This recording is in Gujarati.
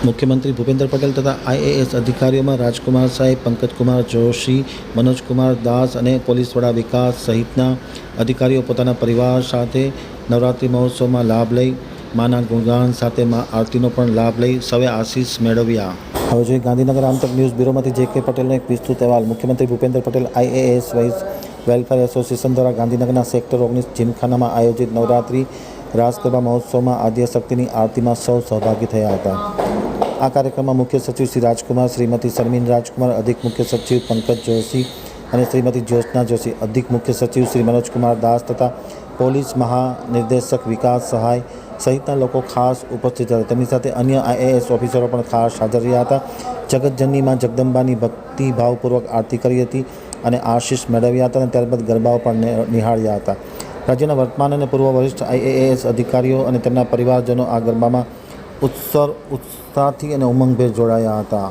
મુખ્યમંત્રી ભૂપેન્દ્ર પટેલ તથા આઈએએસ અધિકારીઓમાં રાજકુમાર સાહેબ, પંકજકુમાર જોશી, મનોજકુમાર દાસ અને પોલીસ વડા વિકાસ સહિતના અધિકારીઓ પોતાના પરિવાર સાથે નવરાત્રિ મહોત્સવમાં લાભ લઈ, માના ગુણગાન સાથે મા આરતીનો પણ લાભ લઈ સવે આશીષ મેળવ્યા. હવે જોઈએ ગાંધીનગર આમતક ન્યૂઝ બ્યુરોમાંથી જે કે પટેલનો એક વિસ્તૃત અહેવાલ. મુખ્યમંત્રી Bhupendra Patel IAS wives welfare association દ્વારા ગાંધીનગરના સેક્ટર ઓગણીસ જીમખાનામાં આયોજિત નવરાત્રિ રાસ ગરબા મહોત્સવમાં આદ્યશક્તિની આરતીમાં સૌ સહભાગી થયા હતા. આ કાર્યક્રમમાં મુખ્ય સચિવ શ્રી રાજકુમાર, શ્રીમતી શર્મિન રાજકુમાર, અધિક મુખ્ય સચિવ પંકજ જોશી અને શ્રીમતી જ્યોત્સના જોશી. અધિક મુખ્ય સચિવ શ્રી મનોજકુમાર દાસ તથા પોલીસ મહાનિર્દેશક વિકાસ સહાય સહિતના લોકો ખાસ ઉપસ્થિત હતા. તેમની સાથે અન્ય આઈએએસ ઓફિસરો પણ ખાસ હાજર રહ્યા હતા. જગતજનનીમાં જગદંબાની ભક્તિભાવપૂર્વક આરતી કરી હતી અને આશીષ મેળવ્યા હતા અને ત્યારબાદ ગરબાઓ પણ નિહાળ્યા હતા. રાજ્યના વર્તમાન અને પૂર્વ વરિષ્ઠ આઈએએસ અધિકારીઓ અને તેમના પરિવારજનો આ ગરબામાં ઉત્સર ઉત્સાહથી અને ઉમંગભેર જોડાયા હતા.